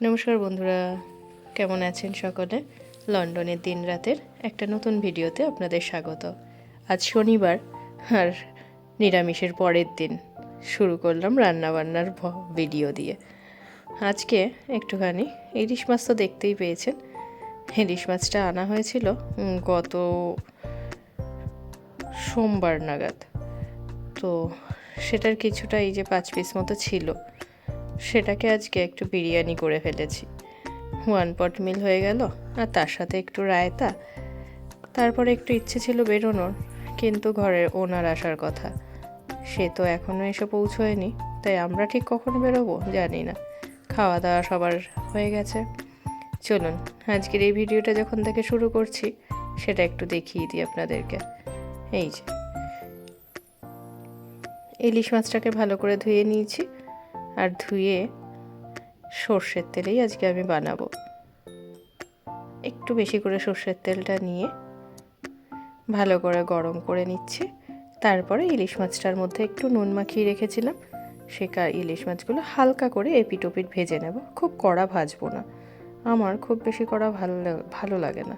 নমস্কার বন্ধুরা, কেমন আছেন সকলে? লন্ডনের দিন রাতের একটা নতুন ভিডিওতে আপনাদের স্বাগত। আজ শনিবার, আর নিরামিষের পরের দিন শুরু করলাম রান্নাবান্নার ভিডিও দিয়ে। আজকে একটুখানি ইলিশ মাছ তো দেখতেই পেয়েছেন। ইলিশ মাছটা আনা হয়েছিল গত সোমবার নাগাদ। তো সেটার কিছুটা এই যে পাঁচ পিস মতো ছিল। সেটাকে আজকে একটু বিরিয়ানি করে ফেলেছি। ওয়ান পট মিল হয়ে গেল, আর তার সাথে একটু রায়তা। তারপরে একটু ইচ্ছে ছিল বেরোনোর, কিন্তু ঘরের ওনার আসার কথা। সে তো এখনও এসে পৌঁছয়নি, তাই আমরা ঠিক কখন বেরোবো জানি না। খাওয়া দাওয়া সবার হয়ে গেছে। চলুন, আজকের এই ভিডিওটা যখন থেকে শুরু করছি, সেটা একটু দেখিয়ে দিই আপনাদেরকে। এই যে। ইলিশ মাছটাকে ভালো করে ধুয়ে নিয়েছি। আর ধুয়ে সর্ষের তেলেই আজকে আমি বানাবো। একটু বেশি করে সর্ষের তেলটা নিয়ে ভালো করে গরম করে নিচ্ছি। তারপরে ইলিশ মাছটার মধ্যে একটু নুন মাখিয়ে রেখেছিলাম। সে ইলিশ মাছগুলো হালকা করে এপিট ওপিট ভেজে নেব। খুব কড়া ভাজবো না। আমার খুব বেশি কড়া ভালো ভালো লাগে না।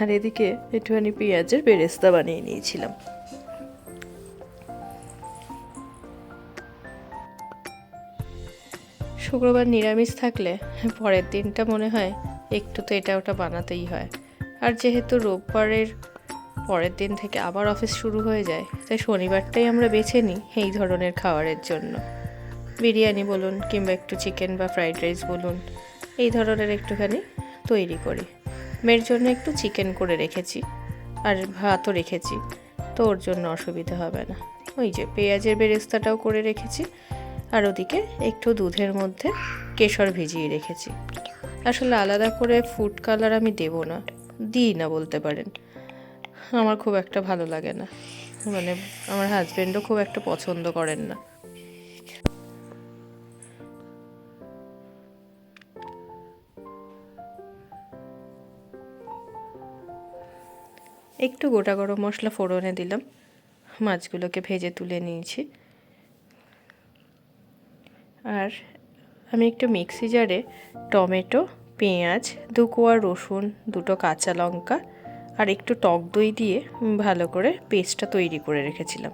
আর এদিকে একটুখানি পেঁয়াজের বেরেস্তা বানিয়ে নিয়েছিলাম। শুক্রবার নিরামিষ থাকলে পরের দিনটা মনে হয় একটু তো এটা ওটা বানাতেই হয়। আর যেহেতু রোববারের পরের দিন থেকে আবার অফিস শুরু হয়ে যায়, তাই শনিবারটাই আমরা বেছে নিই এই ধরনের খাবারের জন্য। বিরিয়ানি বলুন কিংবা একটু চিকেন বা ফ্রাইড রাইস বলুন, এই ধরনের একটুখানি তৈরি করি। মেয়ের জন্য একটু চিকেন করে রেখেছি, আর ভাতও রেখেছি, তো ওর জন্য অসুবিধা হবে না। ওই যে পেঁয়াজের বেরেস্তাটাও করে রেখেছি আর ওদিকে একটু দুধের মধ্যে কেশর ভিজিয়ে রেখেছি। আসলে আলাদা করে ফুড কালার আমি দেব না, দিই না বলতে পারেন। আমার খুব একটা ভালো লাগে না। মানে আমার হাজব্যান্ডও খুব একটা পছন্দ করেন না। একটু গোটা গরম মশলা ফোড়নে দিলাম। মাছগুলোকে ভেজে তুলে নিয়েছি। আর আমি একটু মিক্সি জারে টমেটো, পেঁয়াজ, দু কোয়া রসুন, দুটো কাঁচা লঙ্কা আর একটু টক দই দিয়ে ভালো করে পেস্টটা তৈরি করে রেখেছিলাম।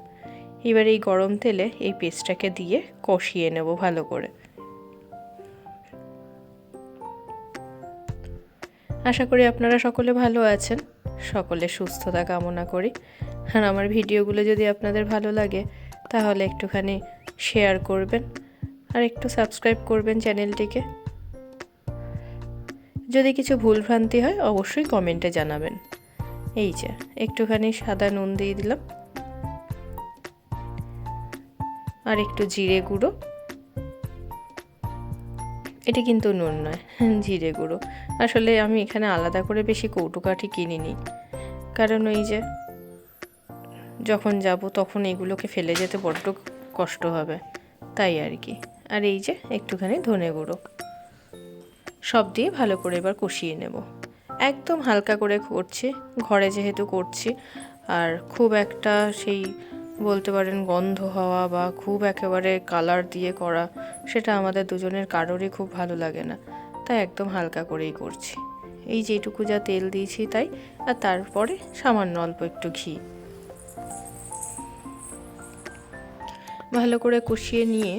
এবার এই গরম তেলে এই পেস্টটাকে দিয়ে কষিয়ে নেব ভালো করে। আশা করি আপনারা সকলে ভালো আছেন। সকলে সুস্থতা কামনা করি। আর আমার ভিডিওগুলো যদি আপনাদের ভালো লাগে, তাহলে একটুখানি শেয়ার করবেন। আর একটু সাবস্ক্রাইব করবেন চ্যানেলটিকে যদি কিছু ভুলভ্রান্তি হয়, অবশ্যই কমেন্টে জানাবেন। এই যে, একটুখানি সাদা নুন দিয়ে দিলাম। আর একটু জিরে গুঁড়ো। এটি কিন্তু নুন নয়, জিরে গুঁড়ো। আসলে আমি এখানে আলাদা করে বেশি কৌটুকাঠি কিনিনি। কারণ ওই যে, যখন যাব তখন এগুলোকে ফেলে যেতে বড্ড কষ্ট হবে। তাই আর কি। আর এই যে একটুখানি ধনে গুঁড়ো। সব দিয়ে ভালো করে এবার কষিয়ে নেব। একদম হালকা করে করছি, ঘরে যেহেতু করছি, আর খুব একটা সেই বলতে পারেন গন্ধ হওয়া বা খুব একেবারে কালার দিয়ে করা, সেটা আমাদের দুজনের কারোরই খুব ভালো লাগে না। তাই একদম হালকা করেই করছি। এই যেটুকু যা তেল দিয়েছি তাই, আর তারপরে সামান্য অল্প একটু ঘি। ভালো করে কষিয়ে নিয়ে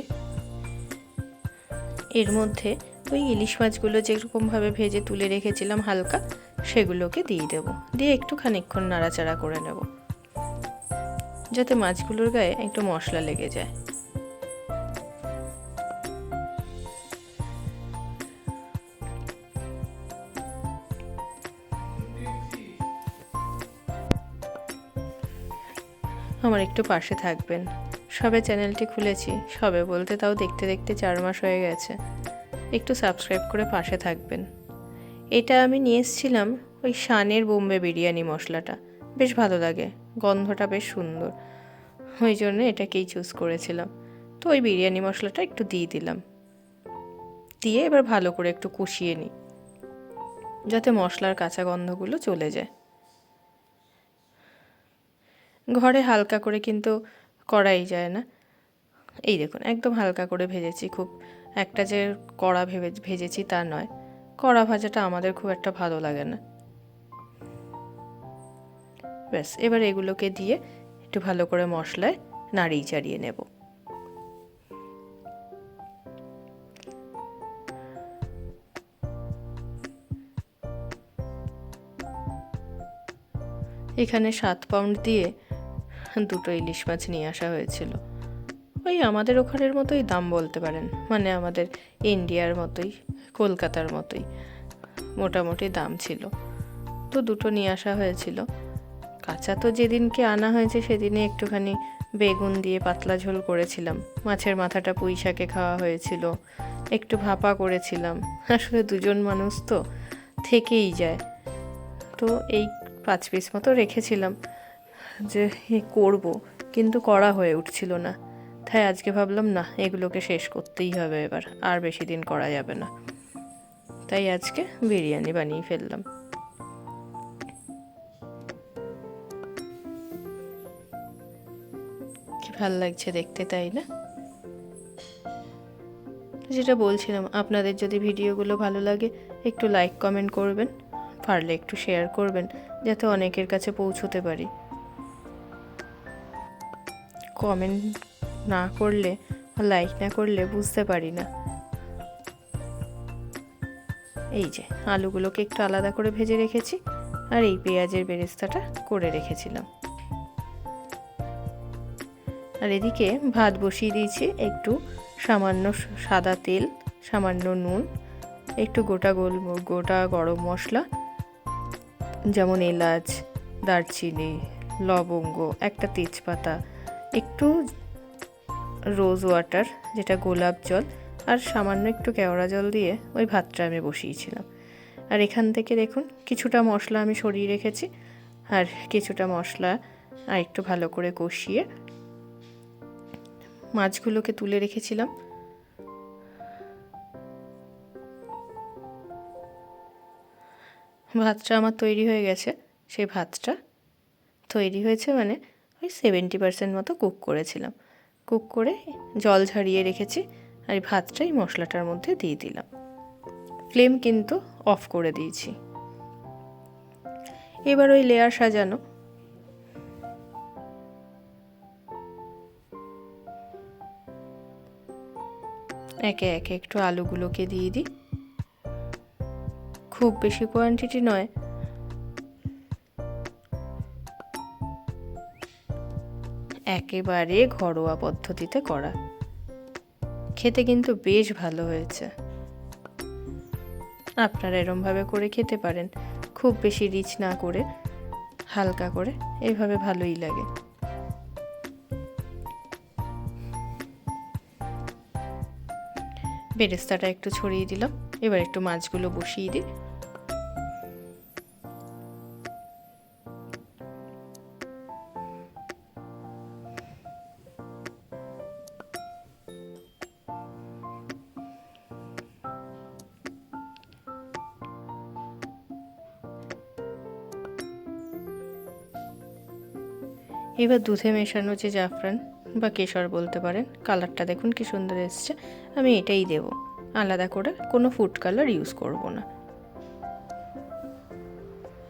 এর মধ্যে ওই ইলিশ মাছগুলো যেরকমভাবে ভেজে তুলে রেখেছিলাম হালকা, সেগুলোকে দিয়ে দেব। দিয়ে একটু খানিকক্ষণ নাড়াচাড়া করে নেব। যাতে মাছগুলোর গায়ে একটু মশলা লেগে যায়। আমার একটু পাশে থাকবেন। সবে চ্যানেলটি খুলেছি, সবে বলতে তাও দেখতে দেখতে চার মাস হয়ে গেছে। একটু সাবস্ক্রাইব করে পাশে থাকবেন। এটা আমি নিয়ে এসেছিলাম ওই শানের বোম্বে বিরিয়ানি মশলাটা। বেশ ভালো লাগে, গন্ধটা বেশ সুন্দর। ওই জন্য এটাকেই চুজ করেছিলাম। তো ওই বিরিয়ানি মশলাটা একটু দিয়ে দিলাম। দিয়ে এবার ভালো করে একটু কষিয়ে নিই, যাতে মশলার কাঁচা গন্ধগুলো চলে যায়। ঘরে হালকা করে কিন্তু করাই যায় না। এই দেখুন, একদম হালকা করে ভেজেছি খুব। একটা যে কড়া ভেবে, ভেজেছি তা নয়। কড়া ভাজাটা আমাদের খুব একটা ভালো লাগে না। ব্যাস, এবার এগুলোকে দিয়ে একটু ভালো করে মশলায় নাড়িয়ে চাড়িয়ে নেব। এখানে সাত পাউন্ড দিয়ে দুটো ইলিশ মাছ নিয়ে আসা হয়েছিল। ওই আমাদের ওখানের মতোই দাম বলতে পারেন মানে আমাদের ইন্ডিয়ার মতোই, কলকাতার মতোই মোটামুটি দাম ছিল। তো দুটো নিয়ে আসা হয়েছিল। কাঁচা তো যেদিনকে আনা হয়েছে সেদিনে একটুখানি বেগুন দিয়ে পাতলা ঝোল করেছিলাম। মাছের মাথাটা পুঁই শাকে খাওয়া হয়েছিল, একটু ভাপা করেছিলাম। আসলে দুজন মানুষ তো থেকেই যায়। তো এই পাঁচ পিস মতো রেখেছিলাম। যে করব, কিন্তু করা হয়ে উঠছিল না। তাই আজকে ভাবলাম, না, এগুলোকে শেষ করতেই হবে এবার, আর বেশি দিন করা যাবে না। তাই আজকে বিরিয়ানি বানিয়ে ফেললাম। ভালো লাগছে দেখতে, তাই না? যেটা বলছিলাম, আপনাদের যদি ভিডিওগুলো ভালো লাগে, একটু লাইক কমেন্ট করবেন, পারলে একটু শেয়ার করবেন, যাতে অনেকের কাছে পৌঁছতে পারি। কমেন্ট না করলে লাইক না করলে বুঝতে পারি না। এই যে, আলুগুলোকে একটু আলাদা করে ভেজে রেখেছি, আর এই পেঁয়াজের বেরেস্তাটা করে রেখেছিলাম। আর এদিকে ভাত বসিয়ে দিয়েছি, একটু সামান্য সাদা তেল, সামান্য নুন, একটু গোটা গোল, গোটা গরম মশলা, যেমন এলাচ, দারচিনি, লবঙ্গ, একটা তেজপাতা একটু রোজ ওয়াটার যেটা গোলাপ জল, আর সামান্য একটু কেওড়া জল দিয়ে ওই ভাতটা আমি বসিয়েছিলাম। আর এখান থেকে দেখুন, কিছুটা মশলা আমি সরিয়ে রেখেছি, আর কিছুটা মশলা আর একটু ভালো করে কষিয়ে মাছগুলোকে তুলে রেখেছিলাম। ভাতটা আমার তৈরি হয়ে গেছে, সেই ভাতটা তৈরি হয়েছে মানে ওই সেভেন্টি পার্সেন্ট মতো কুক করেছিলাম। কুক করে জল ঝারিয়ে রেখেছি আর এই ভাতটা এই মশলাটার মধ্যে দিয়ে দিলাম। ফ্লেম কিন্তু অফ করে দিয়েছি। এবার ওই লেয়ার সাজানো। একে একে একটু আলুগুলোকে দিয়ে দিই। খুব বেশি কোয়ান্টিটি নয়। একেবারে ঘরোয়া পদ্ধতিতে করা। খেতে কিন্তু বেশ ভালো হয়েছে। আপনারা এরমভাবে করে খেতে পারেন। খুব বেশি রিচ না করে, হালকা করে এইভাবে ভালোই লাগে। বেরেস্তাটা একটু ছড়িয়ে দিলাম। এবার একটু মাছগুলো বসিয়ে দিই। এবার দুধে মেশানো যে জাফরান, বা কেশর বলতে পারেন, কালারটা দেখুন কি সুন্দর এসছে। আমি এটাই দেব। আলাদা করে কোনো ফুড কালার ইউজ করব না।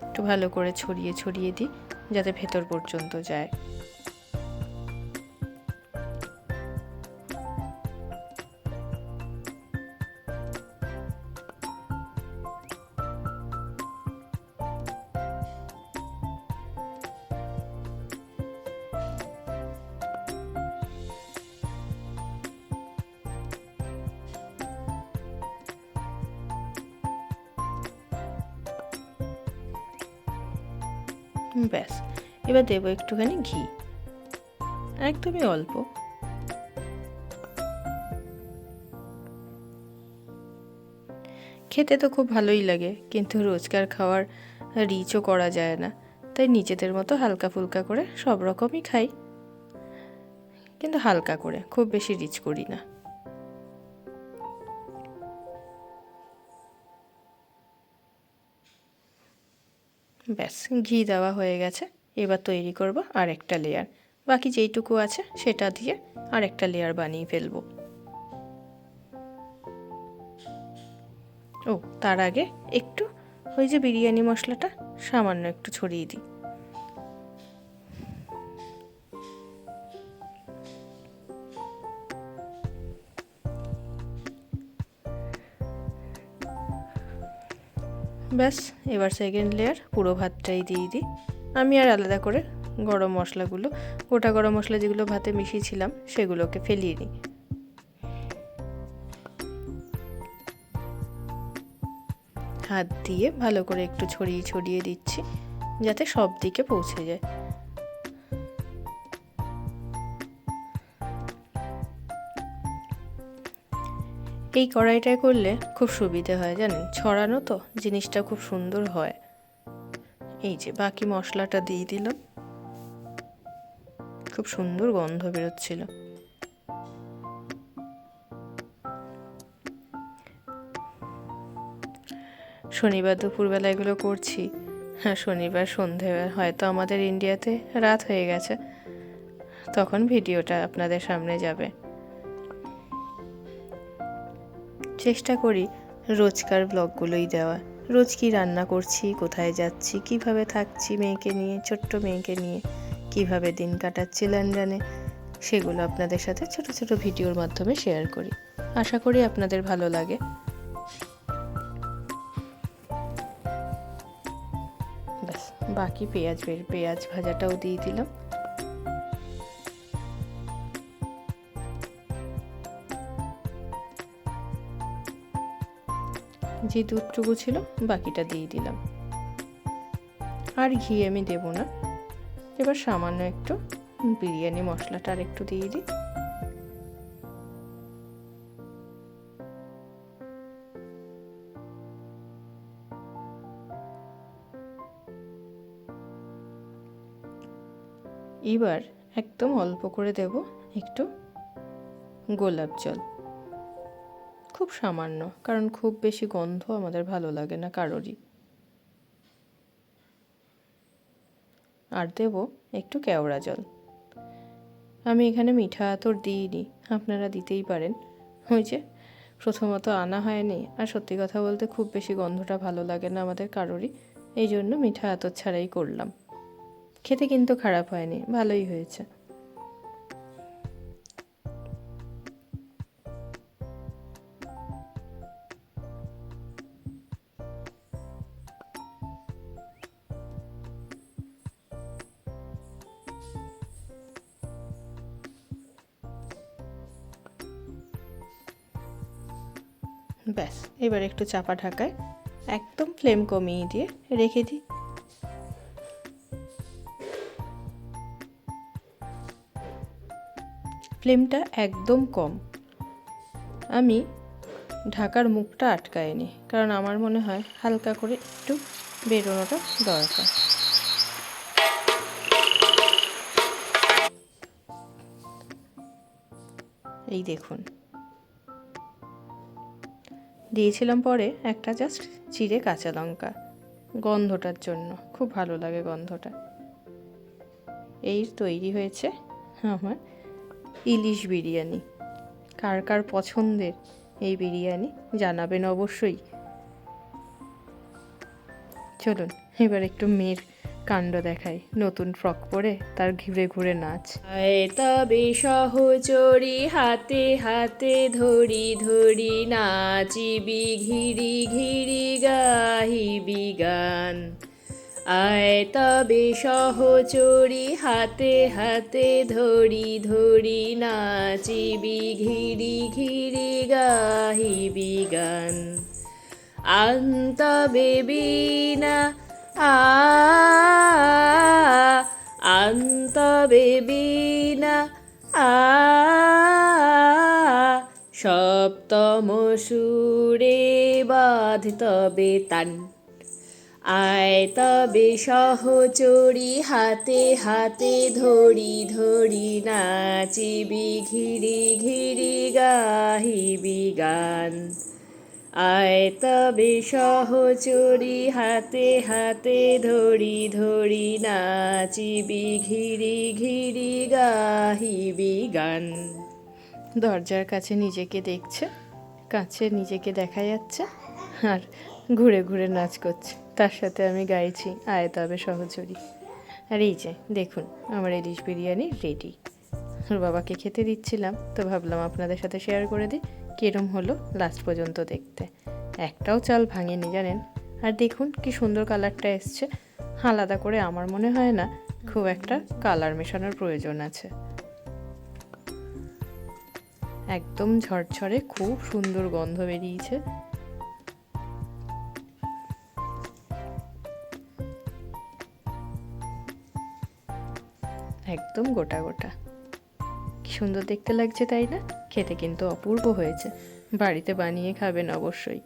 একটু ভালো করে ছড়িয়ে ছড়িয়ে দিই, যাতে ভেতর পর্যন্ত যায়। ব্যাস। এবার দেবো একটুখানি ঘি। একদমই অল্প। খেতে তো খুব ভালোই লাগে, কিন্তু রোজকার খাওয়ার রিচও করা যায় না। তাই নিজেদের মতো হালকা ফুলকা করে সব রকমই খাই। কিন্তু হালকা করে, খুব বেশি রিচ করি না। ব্যাস, ঘি দেওয়া হয়ে গেছে। এবার তৈরি করব আর একটা লেয়ার বাকি যেইটুকু আছে সেটা দিয়ে আর একটা লেয়ার বানিয়ে ফেলব। ও, তার আগে একটু ওই যে বিরিয়ানি মশলাটা সামান্য একটু ছড়িয়ে দিই। ব্যাস, এবার সেকেন্ড লেয়ার পুরো ভাতটাই দিয়ে দিই। আমি আর আলাদা করে গরম মশলাগুলো, গোটা গরম মশলা যেগুলো ভাতে মিশিয়েছিলাম, সেগুলোকে ফেলিয়ে নিই। হাত দিয়ে ভালো করে একটু ছড়িয়ে ছড়িয়ে দিচ্ছি, যাতে সব দিকে পৌঁছে যায়। এই কড়াইটায় করলে খুব সুবিধে হয়, জানেন? ছড়ানো তো, জিনিসটা খুব সুন্দর হয়। এই যে, বাকি মশলাটা দিয়ে দিলাম। খুব সুন্দর গন্ধ বেরোচ্ছিল। শনিবার দুপুরবেলা এগুলো করছি। হ্যাঁ শনিবার সন্ধে হয়তো আমাদের ইন্ডিয়াতে রাত হয়ে গেছে। তখন ভিডিওটা আপনাদের সামনে যাবে। চেষ্টা করি রোজকার ব্লগগুলোই দেওয়া। রোজ কি রান্না করছি, কোথায় যাচ্ছি, কীভাবে থাকছি মেয়েকে নিয়ে, ছোট্ট মেয়েকে নিয়ে, কীভাবে দিন কাটাচ্ছি লন্ডনে সেগুলো আপনাদের সাথে ছোট ছোট ভিডিওর মাধ্যমে শেয়ার করি। আশা করি আপনাদের ভালো লাগে। ব্যাস, বাকি পেঁয়াজ পেঁয়াজ ভাজাটাও দিয়ে দিলাম। যে দুধটুকু ছিল, বাকিটা দিয়ে দিলাম। আর ঘি আমি দেব না। এবার সামান্য একটু বিরিয়ানি মশলাটা আর একটু দিয়ে দিই। এবার একদম অল্প করে দেব একটু গোলাপ জল। খুব সামান্য, কারণ খুব বেশি গন্ধ আমাদের ভালো লাগে না কারোরই। আর দেব একটু কেওড়া জল। আমি এখানে মিঠা আতর দিইনি, আপনারা দিতেই পারেন। ওই যে, প্রথমত আনা হয়নি, আর সত্যি কথা বলতে খুব বেশি গন্ধটা ভালো লাগে না আমাদের কারোরই। এই জন্য মিঠা আতর ছাড়াই করলাম। খেতে কিন্তু খারাপ হয়নি, ভালোই হয়েছে। ব্যাস, এবার একটু চাপা ঢাকায় একদম ফ্লেম কমিয়ে দিয়ে রেখে দিই। ফ্লেমটা একদম কম। আমি ঢাকার মুখটা আটকায়নি কারণ আমার মনে হয় হালকা করে একটু বেরোনোটা দরকার। এই দেখুন দিয়েছিলাম পরে একটা জাস্ট চিড়ে কাঁচা লঙ্কা। গন্ধটার জন্য। খুব ভালো লাগে গন্ধটা। এই তৈরি হয়েছে আমার ইলিশ বিরিয়ানি। কার কার পছন্দের এই বিরিয়ানি জানাবেন অবশ্যই। চলুন, এবার একটু মেয়ের কাণ্ড দেখাই। নতুন ফ্রক পরে তার ঘিরে ঘুরে নাচ। তবে সহচরি হাতে হাতে ধরি ধরি নাচিবি, ঘিরি ঘিরি গাহিবি গান। আয় তবে সহচরি হাতে হাতে ধরি ধরি নাচিবি, ঘিরি ঘিরি গাহিবি গান। আন্তবে বিনা আ আন্তবে বিনা। আ সপ্তম সুরে বাধ তবে তান। আয় তবে সহচরি হাতে হাতে ধরি ধরি নাচিবি ঘিরি ঘিরি গাহিবি গান। আয় তবে সহচরি হাতে হাতে ধরি ধরি নাচিবি ঘিরি ঘিরি গাহিবি গান। দরজার কাছে নিজেকে দেখছে, কাছে নিজেকে দেখা যাচ্ছে আর ঘুরে ঘুরে নাচ করছে। তার সাথে আমি গাইছি, আয় তবে সহচরী। আর এই যে, দেখুন, আমার ইলিশ বিরিয়ানি রেডি ওর বাবাকে খেতে দিচ্ছিলাম, তো ভাবলাম আপনাদের সাথে শেয়ার করে দিই। কীরম হলো লাস্ট পর্যন্ত দেখতে। একটাও চাল ভাঙেনি, জানেন? আর দেখুন কি সুন্দর কালারটা এসছে। আলাদা করে আমার মনে হয় না খুব একটা কালার মেশানোর প্রয়োজন আছে। একদম ঝরঝরে খুব সুন্দর গন্ধ বেরিয়েছে। একদম গোটা গোটা। সুন্দর দেখতে লাগছে, তাই না? খেতে কিন্তু অপূর্ব হয়েছে। বাড়িতে বানিয়ে খাবেন অবশ্যই।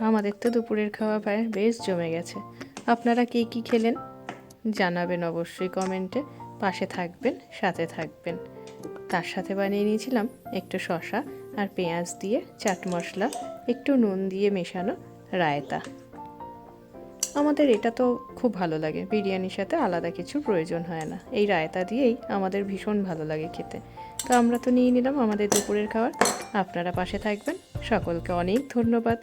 আমাদের তো দুপুরের খাওয়া প্রায় বেশ জমে গেছে। আপনারা কে কী খেলেন? জানাবেন অবশ্যই কমেন্টে। পাশে থাকবেন, সাথে থাকবেন। তার সাথে বানিয়ে নিয়েছিলাম একটু শশা আর পেঁয়াজ দিয়ে চাট মশলা, একটু নুন দিয়ে মেশানো রায়তা। আমাদের এটা তো খুব ভালো লাগে। বিরিয়ানির সাথে আলাদা কিছু প্রয়োজন হয় না। এই রায়তা দিয়েই আমাদের ভীষণ ভালো লাগে খেতে। তো আমরা তো নিয়ে নিলাম আমাদের দুপুরের খাবার। আপনারা পাশে থাকবেন। সকলকে অনেক ধন্যবাদ।